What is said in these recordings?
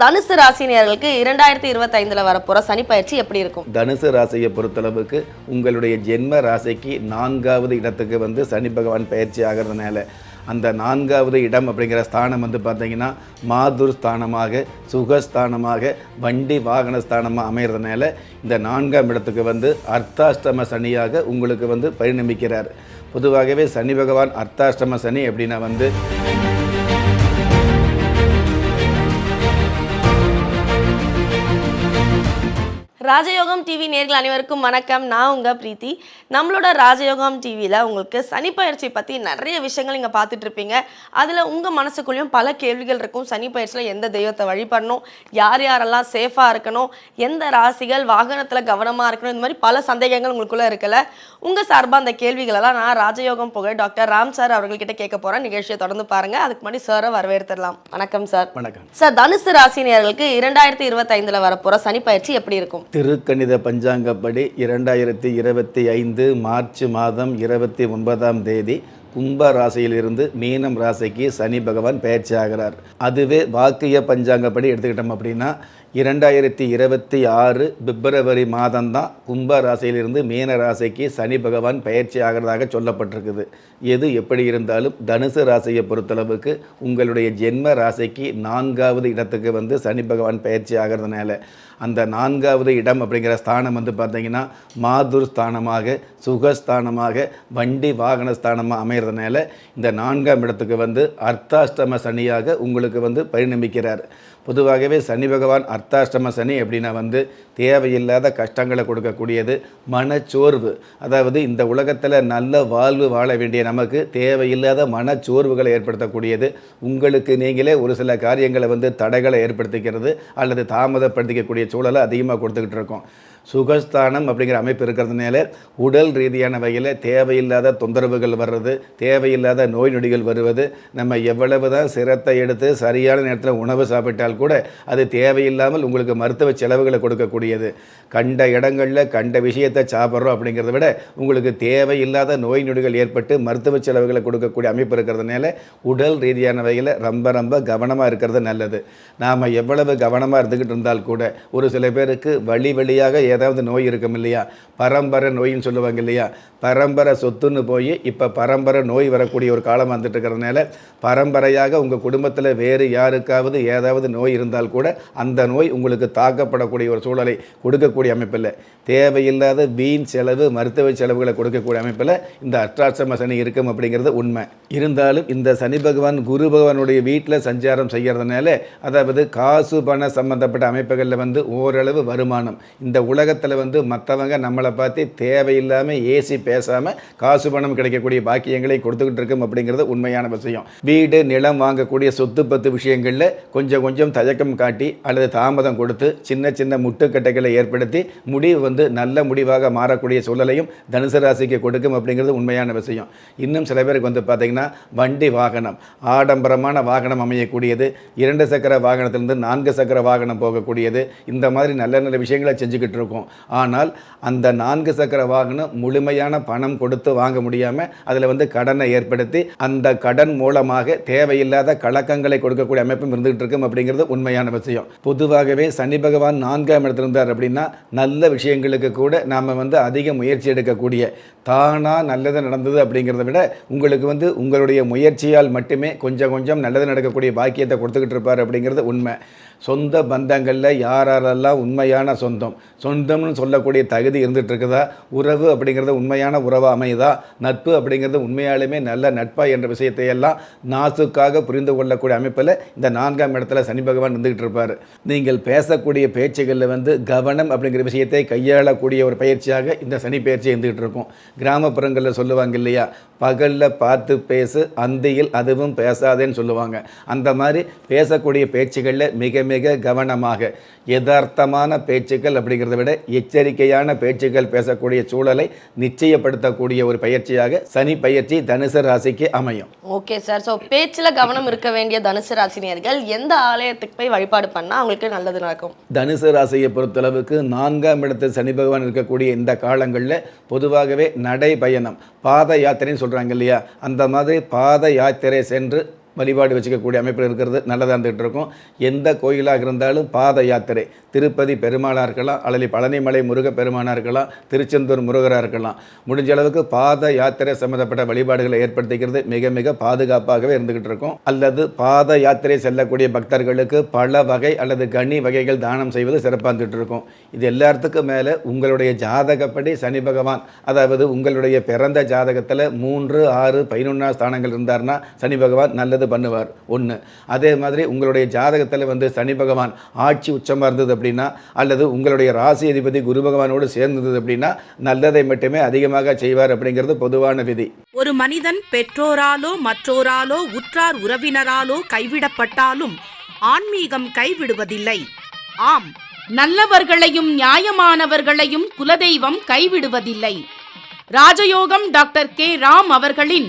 தனுசு ராசினியர்களுக்கு இரண்டாயிரத்தி இருபத்தைந்துல வரப்போற சனி பயிற்சி எப்படி இருக்கும்? தனுசு ராசியை பொறுத்தளவுக்கு உங்களுடைய ஜென்ம ராசிக்கு நான்காவது இடத்துக்கு வந்து சனி பகவான் பயிற்சி ஆகிறதுனால அந்த நான்காவது இடம் அப்படிங்கிற ஸ்தானம் வந்து பார்த்தீங்கன்னா மாதுர் ஸ்தானமாக சுகஸ்தானமாக வண்டி வாகன ஸ்தானமாக அமைகிறதுனால இந்த நான்காம் இடத்துக்கு வந்து அர்த்தாஷ்டம சனியாக உங்களுக்கு வந்து பரிணமிக்கிறார். பொதுவாகவே சனி பகவான் அர்த்தாஷ்டம சனி அப்படின்னா வந்து ராஜயோகம் டிவி நேர்கள் அனைவருக்கும் வணக்கம். நான் உங்க பிரீத்தி. நம்மளோட ராஜயோகம் டிவியில் உங்களுக்கு சனி பயிற்சி பற்றி நிறைய விஷயங்கள் நீங்கள் பார்த்துட்டு இருப்பீங்க. அதில் உங்கள் மனசுக்குள்ளேயும் பல கேள்விகள் இருக்கும். சனி பயிற்சியில் எந்த தெய்வத்தை வழிபடணும்? யார் யாரெல்லாம் சேஃபாக இருக்கணும்? எந்த ராசிகள் வாகனத்தில் கவனமாக இருக்கணும்? இந்த மாதிரி பல சந்தேகங்கள் உங்களுக்குள்ளே இருக்குல்ல. உங்கள் சார்பாக அந்த கேள்விகளெல்லாம் நான் ராஜயோகம் புகழ் டாக்டர் ராம் சார் அவர்கள்கிட்ட கேட்க போகிறேன் நிகழ்ச்சியை தொடர்ந்து பாருங்கள் அதுக்கு முன்னாடி சாரை வரவேற்றுடலாம் வணக்கம் சார் வணக்கம். சார் தனுசு ராசினியர்களுக்கு இரண்டாயிரத்தி இருபத்தைந்துல வரப்போற சனி பயிற்சி எப்படி இருக்கும்? திருக்கணித பஞ்சாங்கப்படி இரண்டாயிரத்தி இருபத்தி ஐந்து மார்ச் மாதம் இருபத்தி ஒன்பதாம் தேதி கும்ப ராசியிலிருந்து மீனம் ராசிக்கு சனி பகவான் பயிற்சி ஆகிறார் அதுவே வாக்கிய பஞ்சாங்கப்படி எடுத்துக்கிட்டோம் அப்படின்னா இரண்டாயிரத்தி இருபத்தி ஆறு பிப்ரவரி மாதம்தான் கும்ப ராசியிலிருந்து மீன ராசிக்கு சனி பகவான் பயிற்சி ஆகிறதாக சொல்லப்பட்டிருக்குது. எது எப்படி இருந்தாலும் தனுசு ராசியை பொறுத்தளவுக்கு உங்களுடைய ஜென்ம ராசிக்கு நான்காவது இடத்துக்கு வந்து சனி பகவான் பயிற்சி ஆகிறதுனால அந்த நான்காவது இடம் அப்படிங்கிற ஸ்தானம் வந்து பார்த்தீங்கன்னா மாதுர் ஸ்தானமாக சுகஸ்தானமாக வண்டி வாகன ஸ்தானமாக அமைகிறதுனால இந்த நான்காம் இடத்துக்கு வந்து அர்த்தாஷ்டம சனியாக உங்களுக்கு வந்து பரிணமிக்கிறார். பொதுவாகவே சனி பகவான் அர்த்தாஷ்டம சனி அப்படின்னா வந்து தேவையில்லாத கஷ்டங்களை கொடுக்கக்கூடியது மனச்சோர்வு. அதாவது இந்த உலகத்தில் நல்ல வாழ்வு வாழ வேண்டிய நமக்கு தேவையில்லாத மனச்சோர்வுகளை ஏற்படுத்தக்கூடியது. உங்களுக்கு நீங்களே ஒரு சில காரியங்களை வந்து தடைகளை ஏற்படுத்திக்கிறது அல்லது தாமதப்படுத்திக்கக்கூடிய சூழலை அதிகமாக கொடுத்துக்கிட்டு இருக்கோம். சுகஸ்தானம் அப்படிங்கிற அமைப்பு இருக்கிறதுனால உடல் ரீதியான வகையில் தேவையில்லாத தொந்தரவுகள் வர்றது தேவையில்லாத நோய் நொடிகள் வருவது நம்ம எவ்வளவு தான் சிரத்தை எடுத்து சரியான நேரத்தில் உணவு சாப்பிட்டால் கூட அது தேவையில்லாமல் உங்களுக்கு மருத்துவ செலவுகளை கொடுக்கக்கூடியது. கண்ட இடங்களில் கண்ட விஷயத்தை சாப்பிட்றோம் அப்படிங்கிறத விட உங்களுக்கு தேவையில்லாத நோய் நொடிகள் ஏற்பட்டு மருத்துவ செலவுகளை கொடுக்கக்கூடிய அமைப்பு இருக்கிறதுனால உடல் ரீதியான வகையில் ரொம்ப ரொம்ப கவனமாக இருக்கிறது நல்லது. நாம் எவ்வளவு கவனமாக இருந்துக்கிட்டு இருந்தால் கூட ஒரு சில பேருக்கு வழி வழியாக ஏதாவது நோய் இருக்கும் இல்லையா? பரம்பரை நோயின்னு சொல்லுவாங்க இல்லையா? பரம்பரை சொத்துன்னு போய் இப்போ பரம்பரை நோய் வரக்கூடிய ஒரு காலம் வந்துட்டு இருக்கிறதுனால பரம்பரையாக உங்கள் குடும்பத்தில் வேறு யாருக்காவது ஏதாவது நோய் இருந்தால் கூட அந்த நோய் உங்களுக்கு தாக்கப்படக்கூடிய ஒரு சூழலை கொடுக்கக்கூடிய அமைப்பில். தேவையில்லாத வீண் செலவு மருத்துவ செலவுகளை கொடுக்கக்கூடிய அமைப்பில் இந்த அஷ்டாட்சம சனி இருக்கும் அப்படிங்கிறது உண்மை. இருந்தாலும் இந்த சனி பகவான் குரு பகவானுடைய வீட்டில் சஞ்சாரம் செய்கிறதுனால அதாவது காசு பண சம்பந்தப்பட்ட அமைப்புகளில் வந்து ஓரளவு வருமானம். இந்த உலக உலகத்தில் வந்து மற்றவங்க நம்மளை பார்த்து தேவையில்லாமல் ஏசி பேசாமல் காசு பணம் கிடைக்கக்கூடிய பாக்கியங்களை கொடுத்துக்கிட்டு இருக்கும் அப்படிங்கிறது உண்மையான விஷயம். வீடு நிலம் வாங்கக்கூடிய சொத்து பத்து விஷயங்களில் கொஞ்சம் கொஞ்சம் தயக்கம் காட்டி அல்லது தாமதம் கொடுத்து சின்ன சின்ன முட்டுக்கட்டைகளை ஏற்படுத்தி முடிவு வந்து நல்ல முடிவாக மாறக்கூடிய சூழலையும் தனுசு ராசிக்கு கொடுக்கும் அப்படிங்கிறது உண்மையான விஷயம். இன்னும் சில பேருக்கு வந்து பார்த்திங்கன்னா வண்டி வாகனம் ஆடம்பரமான வாகனம் அமையக்கூடியது இரண்டு சக்கர வாகனத்திலிருந்து நான்கு சக்கர வாகனம் போகக்கூடியது இந்த மாதிரி நல்ல நல்ல விஷயங்களை செஞ்சுக்கிட்டு இருக்கும். ஆனால் அந்த நான்கு சக்கர வாகனம் முழுமையான பணம் கொடுத்து வாங்க முடியாமல் அதில் வந்து கடனை ஏற்படுத்தி அந்த கடன் மூலமாக தேவையில்லாத கலக்கங்களை கொடுக்கக்கூடிய அமைப்பும் இருந்துகிட்டு இருக்கும் அப்படிங்கிறது உண்மையான விஷயம். பொதுவாகவே சனி பகவான் நான்காம் இடத்துல இருந்தார் அப்படின்னா நல்ல விஷயங்களுக்கு கூட நாம் வந்து அதிக முயற்சி எடுக்கக்கூடிய தானாக நல்லது நடந்தது அப்படிங்கிறத விட உங்களுக்கு வந்து உங்களுடைய முயற்சியால் மட்டுமே கொஞ்சம் கொஞ்சம் நல்லது நடக்கக்கூடிய பாக்கியத்தை கொடுத்துக்கிட்டு இருப்பார் அப்படிங்கிறது உண்மை. சொந்த பந்தங்களில் யாரெல்லாம் உண்மையான சொந்தம் சொந்தம்னு சொல்லக்கூடிய தகுதி இருந்துகிட்டு இருக்குதா உறவு அப்படிங்கிறது உண்மையான உறவாக அமையுதா? நட்பு அப்படிங்கிறது உண்மையாலுமே நல்ல நட்பா என்ற விஷயத்தை எல்லாம் நாசுக்காக புரிந்து கொள்ளக்கூடிய அமைப்பில் இந்த நான்காம் இடத்துல சனி பகவான் இருந்துகிட்டு இருப்பார் நீங்கள் பேசக்கூடிய பேச்சுகளில் வந்து கவனம் அப்படிங்கிற விஷயத்தை கையாளக்கூடிய ஒரு பயிற்சியாக இந்த சனி பயிற்சி இருந்துகிட்டு இருக்கும் கிராமப்புறங்களில் சொல்லுவாங்க இல்லையா? பகலில் பார்த்து பேசு அந்தியில் அதுவும் பேசாதேன்னு சொல்லுவாங்க. அந்த மாதிரி பேசக்கூடிய பேச்சுகளில் மிக மிக கவனமாக. யதார்த்தமான பேச்சுக்கள் அப்படிங்கிறத விட எச்சரிக்கையான பேச்சுக்கள் பேசக்கூடிய சூழலை நிச்சயப்படுத்தக்கூடிய ஒரு பயிற்சியாக சனி பயிற்சி தனுசு ராசிக்கு அமையும். Okay sir. ஸோ பேச்சில் கவனம் இருக்க வேண்டிய தனுசு ராசினியர்கள் எந்த ஆலயத்துக்கு போய் வழிபாடு பண்ணால் அவங்களுக்கு நல்லது நடக்கும்? தனுசு ராசியை பொறுத்தளவுக்கு நான்காம் இடத்தில் சனி பகவான் இருக்கக்கூடிய இந்த காலங்களில் பொதுவாகவே நடை பயணம் பாத யாத்திரைன்னு சொல்கிறாங்க இல்லையா? அந்த மாதிரி பாத யாத்திரை சென்று வழிபாடு வச்சுக்கக்கூடிய அமைப்பில் இருக்கிறது நல்லதாக இருந்துகிட்டு இருக்கும். எந்த கோயிலாக இருந்தாலும் பாத யாத்திரை. திருப்பதி பெருமாளாக இருக்கலாம் அல்லது பழனிமலை முருக பெருமானாக இருக்கலாம் திருச்செந்தூர் முருகராக இருக்கலாம். முடிஞ்ச அளவுக்கு பாத யாத்திரை சம்மந்தப்பட்ட வழிபாடுகளை ஏற்படுத்திக்கிறது மிக மிக பாதுகாப்பாகவே இருந்துகிட்டு இருக்கும். அல்லது பாத யாத்திரை செல்லக்கூடிய பக்தர்களுக்கு பல வகை அல்லது கனி வகைகள் தானம் செய்வது சிறப்பாக இருந்துகிட்டு இருக்கும். இது எல்லாத்துக்கும் மேலே உங்களுடைய ஜாதகப்படி சனி பகவான் அதாவது உங்களுடைய பிறந்த ஜாதகத்தில் மூன்று ஆறு பதினொன்றாம் ஸ்தானங்கள் இருந்தார்னா சனி பகவான் நல்லது பண்ணுவார். ஒன்று அதே மாதிரி உங்களுடைய ஜாதகத்தில் வந்து சனி பகவான் ஆட்சி உச்சமாக இருந்தது அப்படின்னா அல்லது உங்களுடைய ராசி அதிபதி குரு பகவானோடு சேர்ந்தது அப்படின்னா நல்லதை மட்டுமே அதிகமாக செய்வார் அப்படிங்கிறது பொதுவான விதி. ஒரு மனிதன் பெற்றோராலோ மற்றோராலோ உற்றார் உறவினராலோ கைவிடப்பட்டாலும் ஆன்மீகம் கைவிடுவதில்லை. ஆம் நல்லவர்களையும் நியாயமானவர்களையும் குலதெய்வம் கைவிடுவதில்லை. ராஜயோகம் டாக்டர் கே. ராம் அவர்களின்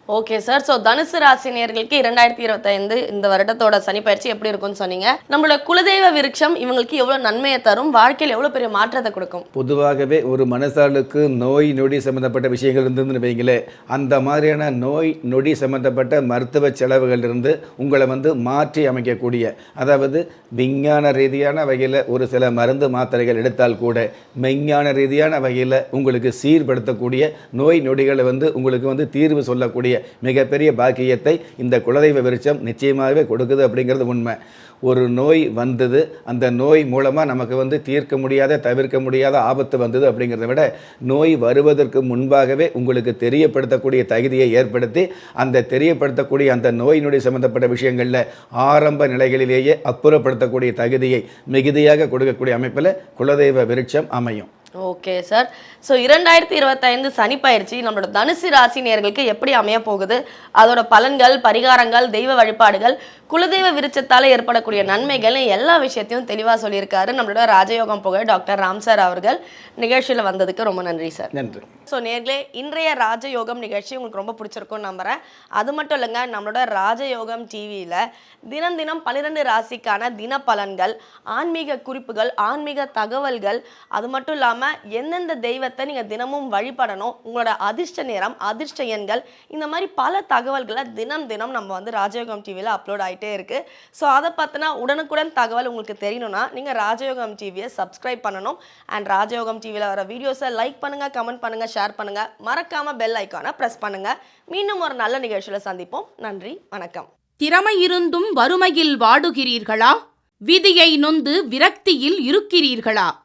ஓகே சார் ஸோ தனுசு ராசி நேர்களுக்கு இரண்டாயிரத்தி இருபத்தைந்து இந்த வருடத்தோட சனி பயிற்சி எப்படி இருக்கும்னு சொன்னீங்க? நம்மளோட குலதெய்வ விருட்சம் இவங்களுக்கு எவ்வளோ நன்மையை தரும் வாழ்க்கையில் எவ்வளோ பெரிய மாற்றத்தை கொடுக்கும்? பொதுவாகவே ஒரு மனசாளுக்கு நோய் நொடி சம்மந்தப்பட்ட விஷயங்கள் இருந்ததுன்னு வைங்களே அந்த மாதிரியான நோய் நொடி சம்மந்தப்பட்ட மருத்துவ செலவுகள் இருந்து உங்களை வந்து மாற்றி அமைக்கக்கூடிய அதாவது விஞ்ஞான ரீதியான வகையில் ஒரு சில மருந்து மாத்திரைகள் எடுத்தால் கூட மெஞ்ஞான ரீதியான வகையில் உங்களுக்கு சீர்படுத்தக்கூடிய நோய் நொடிகளை வந்து உங்களுக்கு வந்து தீர்வு சொல்லக்கூடிய மிகப்பெரிய பாக்கியத்தை இந்த குலதெய்வ விருட்சம் நிச்சயமாகவே கொடுக்குது அப்படிங்கிறது உண்மை. ஒரு நோய் வந்தது அந்த நோய் மூலமாக நமக்கு வந்து தீர்க்க முடியாத தவிர்க்க முடியாத ஆபத்து வந்தது அப்படிங்கிறத விட நோய் வருவதற்கு முன்பாகவே உங்களுக்கு தெரியப்படுத்தக்கூடிய தகுதியை ஏற்படுத்தி அந்த தெரியப்படுத்தக்கூடிய அந்த நோய் நொடி சம்பந்தப்பட்ட விஷயங்களில் ஆரம்ப நிலைகளிலேயே அப்புறப்படுத்தக்கூடிய தகுதியை மிகுதியாக கொடுக்கக்கூடிய அமைப்பில் குலதெய்வ விருட்சம் அமையும். ஓகே சார் ஸோ இரண்டாயிரத்தி இருபத்தைந்து சனி பயிற்சி நம்மளோட தனுசு ராசி நேயர்களுக்கு எப்படி அமைய போகுது அதோட பலன்கள் பரிகாரங்கள் தெய்வ வழிபாடுகள் குலதெய்வ விருட்சத்தால் ஏற்படக்கூடிய நன்மைகள் எல்லா விஷயத்தையும் தெளிவாக சொல்லியிருக்காரு. நம்மளோட ராஜயோகம் புகழ் டாக்டர் ராம் சார் அவர்கள். நிகழ்ச்சியில் வந்ததுக்கு ரொம்ப நன்றி சார் நன்றி. ஸோ நேர்களே இன்றைய ராஜயோகம் நிகழ்ச்சி உங்களுக்கு ரொம்ப பிடிச்சிருக்கும்னு நம்புறேன். அது மட்டும் இல்லைங்க நம்மளோட ராஜயோகம் டிவியில் தினம் தினம் பன்னிரெண்டு ராசிக்கான தின பலன்கள் ஆன்மீக குறிப்புகள் ஆன்மீக தகவல்கள் அது மட்டும் இல்லாமல் எந்தெந்த தெய்வத்தை நீங்கள் தினமும் வழிபடணும் உங்களோட அதிர்ஷ்ட நேரம் அதிர்ஷ்ட எண்கள் இந்த மாதிரி பல தகவல்களை தினம் தினம் நம்ம வந்து ராஜயோகம் டிவியில் அப்லோட் ஆகிட்டே இருக்குது ஸோ அதை பார்த்தினா உடனுக்குடன் தகவல் உங்களுக்கு தெரியணும்னா நீங்கள் ராஜயோகம் டிவியை சப்ஸ்கிரைப் பண்ணணும். அண்ட் ராஜயோகம் டிவியில் வர வீடியோஸை லைக் பண்ணுங்கள் கமெண்ட் பண்ணுங்கள் ஷேர் பண்ணுங்கள் மறக்காமல் பெல் ஐக்கானை ப்ரெஸ் பண்ணுங்கள் மீண்டும் ஒரு நல்ல நிகழ்ச்சியில் சந்திப்போம். நன்றி வணக்கம். திறமை இருந்தும் வறுமையில் வாடுகிறீர்களா? விதியை நொந்து விரக்தியில் இருக்கிறீர்களா?